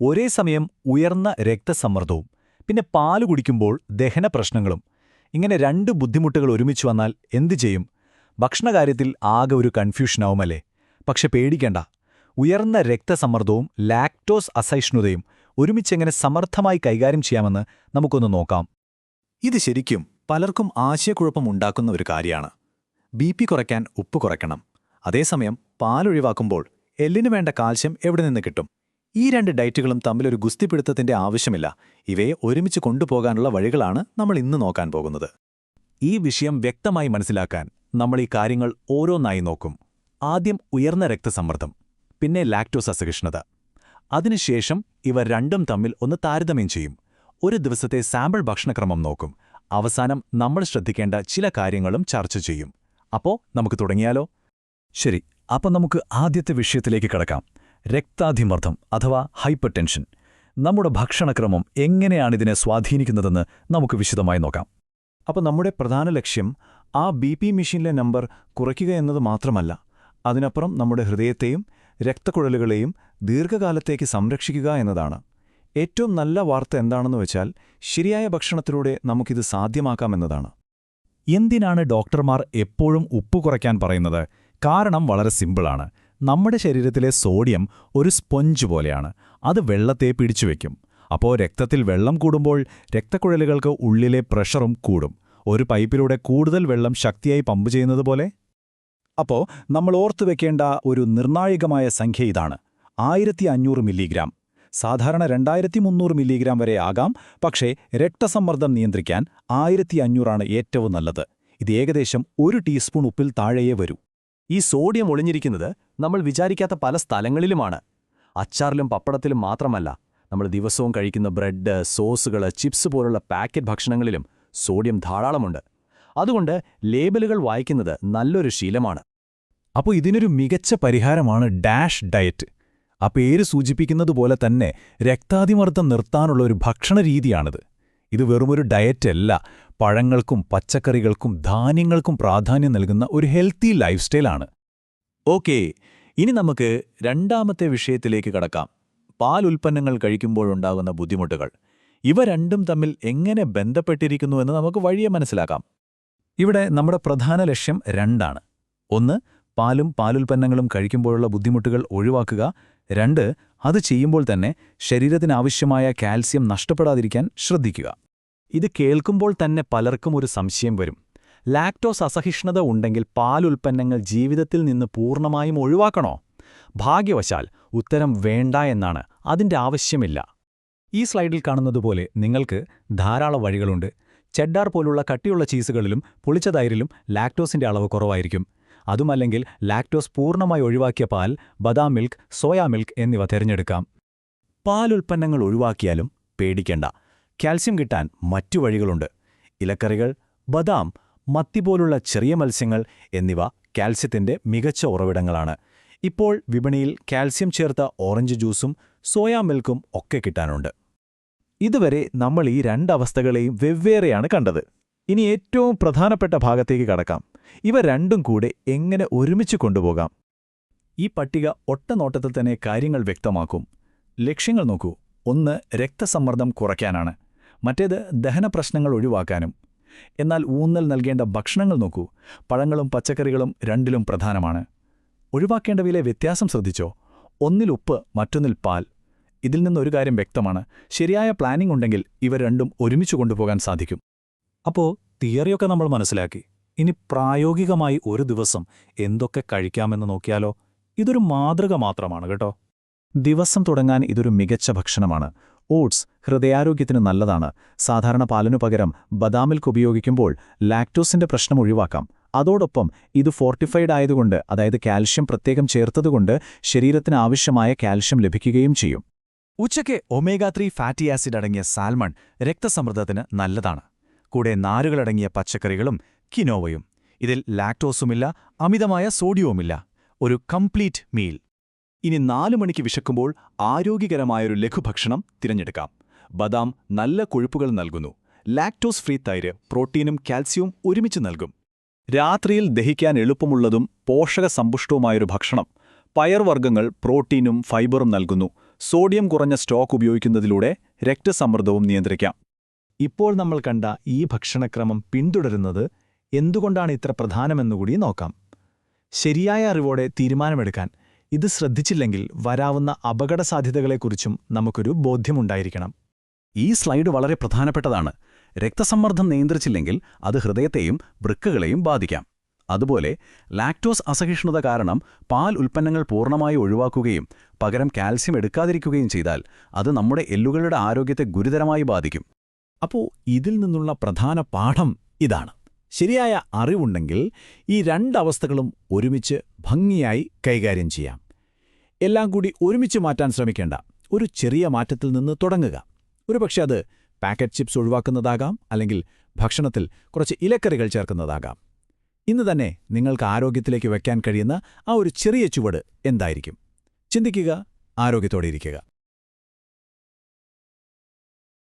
ഒരേ സമയം ഉയർന്ന രക്തസമ്മർദ്ദവും പിന്നെ പാൽ കുടിക്കുമ്പോൾ ദഹന പ്രശ്നങ്ങളും. ഇങ്ങനെ രണ്ട് ബുദ്ധിമുട്ടുകൾ ഒരുമിച്ച് വന്നാൽ എന്തു ചെയ്യും? ഭക്ഷണകാര്യത്തിൽ ആകെ ഒരു കൺഫ്യൂഷനാവുമല്ലേ? പക്ഷെ പേടിക്കണ്ട. ഉയർന്ന രക്തസമ്മർദ്ദവും ലാക്ടോസ് അസഹിഷ്ണുതയും ഒരുമിച്ചെങ്ങനെ സമർത്ഥമായി കൈകാര്യം ചെയ്യാമെന്ന് നമുക്കൊന്ന് നോക്കാം. ഇത് ശരിക്കും പലർക്കും ആശയക്കുഴപ്പമുണ്ടാക്കുന്ന ഒരു കാര്യമാണ്. ബി പി കുറയ്ക്കാൻ ഉപ്പ് കുറയ്ക്കണം. അതേസമയം പാലൊഴിവാക്കുമ്പോൾ എല്ലിനു വേണ്ട കാൽസ്യം എവിടെ നിന്ന് കിട്ടും? ഈ രണ്ട് ഡയറ്റുകളും തമ്മിലൊരു ഗുസ്തിപ്പിടുത്തത്തിന്റെ ആവശ്യമില്ല. ഇവയെ ഒരുമിച്ച് കൊണ്ടുപോകാനുള്ള വഴികളാണ് നമ്മൾ ഇന്ന് നോക്കാൻ പോകുന്നത്. ഈ വിഷയം വ്യക്തമായി മനസ്സിലാക്കാൻ നമ്മൾ ഈ കാര്യങ്ങൾ ഓരോന്നായി നോക്കും. ആദ്യം ഉയർന്ന രക്തസമ്മർദ്ദം പിന്നെ ലാക്ടോസ് അസഹിഷ്ണുത അതിനുശേഷം ഇവ രണ്ടും തമ്മിൽ ഒന്ന് താരതമ്യം ചെയ്യും. ഒരു ദിവസത്തെ സാമ്പിൾ ഭക്ഷണക്രമം നോക്കും. അവസാനം നമ്മൾ ശ്രദ്ധിക്കേണ്ട ചില കാര്യങ്ങളും ചർച്ച ചെയ്യും. അപ്പോ നമുക്ക് തുടങ്ങിയാലോ? ശരി അപ്പം നമുക്ക് ആദ്യത്തെ വിഷയത്തിലേക്ക് കടക്കാം. രക്താധിമർദ്ദം അഥവാ ഹൈപ്പർ ടെൻഷൻ നമ്മുടെ ഭക്ഷണക്രമം എങ്ങനെയാണിതിനെ സ്വാധീനിക്കുന്നതെന്ന് നമുക്ക് വിശദമായി നോക്കാം. അപ്പോൾ നമ്മുടെ പ്രധാന ലക്ഷ്യം ആ ബി പി മെഷീനിലെ നമ്പർ കുറയ്ക്കുക എന്നത് മാത്രമല്ല അതിനപ്പുറം നമ്മുടെ ഹൃദയത്തെയും രക്തക്കുഴലുകളെയും ദീർഘകാലത്തേക്ക് സംരക്ഷിക്കുക എന്നതാണ്. ഏറ്റവും നല്ല വാർത്ത എന്താണെന്ന് വെച്ചാൽ ശരിയായ ഭക്ഷണത്തിലൂടെ നമുക്കിത് സാധ്യമാക്കാമെന്നതാണ് എന്തിനാണ് ഡോക്ടർമാർ എപ്പോഴും ഉപ്പ് കുറയ്ക്കാൻ പറയുന്നത്? കാരണം വളരെ സിമ്പിളാണ്. നമ്മുടെ ശരീരത്തിലെ സോഡിയം ഒരു സ്പൊഞ്ച് പോലെയാണ്. അത് വെള്ളത്തെ പിടിച്ചുവെക്കും അപ്പോൾ രക്തത്തിൽ വെള്ളം കൂടുമ്പോൾ രക്തക്കുഴലുകൾക്ക് ഉള്ളിലെ പ്രഷറും കൂടും. ഒരു പൈപ്പിലൂടെ കൂടുതൽ വെള്ളം ശക്തിയായി പമ്പ് ചെയ്യുന്നത് പോലെ? അപ്പോൾ നമ്മൾ ഓർത്തു വെക്കേണ്ട ഒരു നിർണായകമായ സംഖ്യ ഇതാണ്. ആയിരത്തി അഞ്ഞൂറ് മില്ലിഗ്രാം. സാധാരണ രണ്ടായിരത്തി മുന്നൂറ് മില്ലിഗ്രാം വരെ ആകാം. പക്ഷേ രക്തസമ്മർദ്ദം നിയന്ത്രിക്കാൻ ആയിരത്തി അഞ്ഞൂറാണ് ഏറ്റവും നല്ലത്. ഇത് ഏകദേശം ഒരു ടീസ്പൂൺ ഉപ്പിൽ താഴെയേ വരൂ. ഈ സോഡിയം ഒളിഞ്ഞിരിക്കുന്നത് നമ്മൾ വിചാരിക്കാത്ത പല സ്ഥലങ്ങളിലുമാണ്. അച്ചാറിലും പപ്പടത്തിലും മാത്രമല്ല നമ്മൾ ദിവസവും കഴിക്കുന്ന ബ്രെഡ് സോസുകൾ ചിപ്സ് പോലുള്ള പാക്കറ്റ് ഭക്ഷണങ്ങളിലും സോഡിയം ധാരാളമുണ്ട്. അതുകൊണ്ട് ലേബലുകൾ വായിക്കുന്നത് നല്ലൊരു ശീലമാണ്. അപ്പോൾ ഇതിനൊരു മികച്ച പരിഹാരമാണ് ഡാഷ് ഡയറ്റ്. ആ പേര് സൂചിപ്പിക്കുന്നത് പോലെ തന്നെ രക്താതിമർദ്ദം നിർത്താനുള്ള ഒരു ഭക്ഷണ രീതിയാണിത്. ഇത് വെറുമൊരു ഡയറ്റല്ല പഴങ്ങൾക്കും പച്ചക്കറികൾക്കും ധാന്യങ്ങൾക്കും പ്രാധാന്യം നൽകുന്ന ഒരു ഹെൽത്തി ലൈഫ് സ്റ്റൈലാണ്. ഓക്കേ ഇനി നമുക്ക് രണ്ടാമത്തെ വിഷയത്തിലേക്ക് കടക്കാം. പാൽ ഉൽപ്പന്നങ്ങൾ കഴിക്കുമ്പോഴുണ്ടാകുന്ന ബുദ്ധിമുട്ടുകൾ. ഇവ രണ്ടും തമ്മിൽ എങ്ങനെ ബന്ധപ്പെട്ടിരിക്കുന്നുവെന്ന് നമുക്ക് വഴിയെ മനസ്സിലാക്കാം. ഇവിടെ നമ്മുടെ പ്രധാന ലക്ഷ്യം രണ്ടാണ്. ഒന്ന് പാലും പാലുൽപ്പന്നങ്ങളും കഴിക്കുമ്പോഴുള്ള ബുദ്ധിമുട്ടുകൾ ഒഴിവാക്കുക. രണ്ട് അത് ചെയ്യുമ്പോൾ തന്നെ ശരീരത്തിനാവശ്യമായ കാൽസ്യം നഷ്ടപ്പെടാതിരിക്കാൻ ശ്രദ്ധിക്കുക. ഇത് കേൾക്കുമ്പോൾ തന്നെ പലർക്കും ഒരു സംശയം വരും. ലാക്ടോസ് അസഹിഷ്ണുത ഉണ്ടെങ്കിൽ പാലുൽപ്പന്നങ്ങൾ ജീവിതത്തിൽ നിന്ന് പൂർണമായും ഒഴിവാക്കണോ? ഭാഗ്യവശാൽ ഉത്തരം വേണ്ട എന്നാണ് അതിന്റെ ആവശ്യമില്ല. ഈ സ്ലൈഡിൽ കാണുന്നതുപോലെ നിങ്ങൾക്ക് ധാരാളം വഴികളുണ്ട്. ചെഡാർ പോലുള്ള കട്ടിയുള്ള ചീസുകളിലും പുളിച്ച തൈരിലും ലാക്ടോസിന്റെ അളവ് കുറവായിരിക്കും. അതുമല്ലെങ്കിൽ ലാക്ടോസ് പൂർണമായി ഒഴിവാക്കിയ പാൽ ബദാം മിൽക്ക് സോയാ മിൽക്ക് എന്നിവ തിരഞ്ഞെടുക്കാം. പാലുൽപ്പന്നങ്ങൾ ഒഴിവാക്കിയാലും പേടിക്കേണ്ട. കാൽസ്യം കിട്ടാൻ മറ്റു വഴികളുണ്ട്. ഇലക്കറികൾ ബദാം മത്തി പോലുള്ള ചെറിയ മത്സ്യങ്ങൾ എന്നിവ കാൽസ്യത്തിന്റെ മികച്ച ഉറവിടങ്ങളാണ്. ഇപ്പോൾ വിപണിയിൽ കാൽസ്യം ചേർത്ത ഓറഞ്ച് ജ്യൂസും സോയാ മിൽക്കും ഒക്കെ കിട്ടാനുണ്ട്. ഇതുവരെ നമ്മൾ ഈ രണ്ടവസ്ഥകളെയും വെവ്വേറെയാണ് കണ്ടത്. ഇനി ഏറ്റവും പ്രധാനപ്പെട്ട ഭാഗത്തേക്ക് കടക്കാം. ഇവ രണ്ടും കൂടെ എങ്ങനെ ഒരുമിച്ച് കൊണ്ടുപോകാം? ഈ പട്ടിക ഒട്ടനോട്ടത്തിൽ തന്നെ കാര്യങ്ങൾ വ്യക്തമാക്കും. ലക്ഷ്യങ്ങൾ നോക്കൂ. ഒന്ന് രക്തസമ്മർദ്ദം കുറയ്ക്കാനാണ്. മറ്റേത് ദഹനപ്രശ്നങ്ങൾ ഒഴിവാക്കാനും. എന്നാൽ ഊന്നൽ നൽകേണ്ട ഭക്ഷണങ്ങൾ നോക്കൂ. പഴങ്ങളും പച്ചക്കറികളും രണ്ടിലും പ്രധാനമാണ്. ഒഴിവാക്കേണ്ടവയിലെ വ്യത്യാസം ശ്രദ്ധിച്ചോ? ഒന്നിൽ ഉപ്പ് മറ്റൊന്നിൽ പാൽ. ഇതിൽ നിന്നൊരു കാര്യം വ്യക്തമാണ്. ശരിയായ പ്ലാനിംഗ് ഉണ്ടെങ്കിൽ ഇവ രണ്ടും ഒരുമിച്ച് കൊണ്ടുപോകാൻ സാധിക്കും. അപ്പോൾ തിയറിയൊക്കെ നമ്മൾ മനസ്സിലാക്കി. ഇനി പ്രായോഗികമായി ഒരു ദിവസം എന്തൊക്കെ കഴിക്കാമെന്ന് നോക്കിയാലോ? ഇതൊരു മാതൃക മാത്രമാണ് കേട്ടോ. ദിവസം തുടങ്ങാൻ ഇതൊരു മികച്ച ഭക്ഷണമാണ്. ഓട്സ് ഹൃദയാരോഗ്യത്തിന് നല്ലതാണ്. സാധാരണ പാലിനു പകരം ബദാമിൽക്ക് ഉപയോഗിക്കുമ്പോൾ ലാക്ടോസിന്റെ പ്രശ്നം ഒഴിവാക്കാം. അതോടൊപ്പം ഇത് ഫോർട്ടിഫൈഡ് ആയതുകൊണ്ട് അതായത് കാൽഷ്യം പ്രത്യേകം ചേർത്തതുകൊണ്ട് ശരീരത്തിന് ആവശ്യമായ കാൽഷ്യം ലഭിക്കുകയും ചെയ്യും. ഉച്ചയ്ക്ക് ഒമേഗ ത്രീ ഫാറ്റി ആസിഡ് അടങ്ങിയ സാൽമൺ രക്തസമ്മർദ്ദത്തിന് നല്ലതാണ്. കൂടെ നാരുകളടങ്ങിയ പച്ചക്കറികളും കിനോവയും. ഇതിൽ ലാക്ടോസുമില്ല അമിതമായ സോഡിയവുമില്ല. ഒരു കംപ്ലീറ്റ് മീൽ. ഇനി നാലു മണിക്ക് വിശക്കുമ്പോൾ ആരോഗ്യകരമായൊരു ലഘുഭക്ഷണം തിരഞ്ഞെടുക്കാം. ബദാം നല്ല കൊഴുപ്പുകൾ നൽകുന്നു. ലാക്ടോസ് ഫ്രീ തൈര് പ്രോട്ടീനും കാൽസ്യവും ഒരുമിച്ച് നൽകും. രാത്രിയിൽ ദഹിക്കാൻ എളുപ്പമുള്ളതും പോഷകസമ്പുഷ്ടവുമായൊരു ഭക്ഷണം. പയർവർഗങ്ങൾ പ്രോട്ടീനും ഫൈബറും നൽകുന്നു. സോഡിയം കുറഞ്ഞ സ്റ്റോക്ക് ഉപയോഗിക്കുന്നതിലൂടെ രക്തസമ്മർദ്ദവും നിയന്ത്രിക്കാം. ഇപ്പോൾ നമ്മൾ കണ്ട ഈ ഭക്ഷണക്രമം പിന്തുടരുന്നത് എന്തുകൊണ്ടാണ് ഇത്ര പ്രധാനമെന്നുകൂടി നോക്കാം. ശരിയായ അറിവോടെ തീരുമാനമെടുക്കാൻ ഇത് ശ്രദ്ധിച്ചില്ലെങ്കിൽ വരാവുന്ന അപകടസാധ്യതകളെക്കുറിച്ചും നമുക്കൊരു ബോധ്യമുണ്ടായിരിക്കണം. ഈ സ്ലൈഡ് വളരെ പ്രധാനപ്പെട്ടതാണ്. രക്തസമ്മർദ്ദം നിയന്ത്രിച്ചില്ലെങ്കിൽ അത് ഹൃദയത്തെയും വൃക്കകളെയും ബാധിക്കാം. അതുപോലെ ലാക്ടോസ് അസഹിഷ്ണുത കാരണം പാൽ ഉൽപ്പന്നങ്ങൾ പൂർണമായി ഒഴിവാക്കുകയും പകരം കാൽസ്യം എടുക്കാതിരിക്കുകയും ചെയ്താൽ അത് നമ്മുടെ എല്ലുകളുടെ ആരോഗ്യത്തെ ഗുരുതരമായി ബാധിക്കും. അപ്പോൾ ഇതിൽ നിന്നുള്ള പ്രധാന പാഠം ഇതാണ്. ശരിയായ അറിവുണ്ടെങ്കിൽ ഈ രണ്ടവസ്ഥകളും ഒരുമിച്ച് ഭംഗിയായി കൈകാര്യം ചെയ്യാം. എല്ലാം കൂടി ഒരുമിച്ച് മാറ്റാൻ ശ്രമിക്കേണ്ട. ഒരു ചെറിയ മാറ്റത്തിൽ നിന്ന് തുടങ്ങുക. ഒരുപക്ഷെ അത് പാക്കറ്റ് ചിപ്സ് ഒഴിവാക്കുന്നതാകാം അല്ലെങ്കിൽ ഭക്ഷണത്തിൽ കുറച്ച് ഇലക്കറികൾ ചേർക്കുന്നതാകാം. ഇന്ന് തന്നെ നിങ്ങൾക്ക് ആരോഗ്യത്തിലേക്ക് വയ്ക്കാൻ കഴിയുന്ന ആ ഒരു ചെറിയ ചുവട് എന്തായിരിക്കും? ചിന്തിക്കുക ആരോഗ്യത്തോടെ ഇരിക്കുക.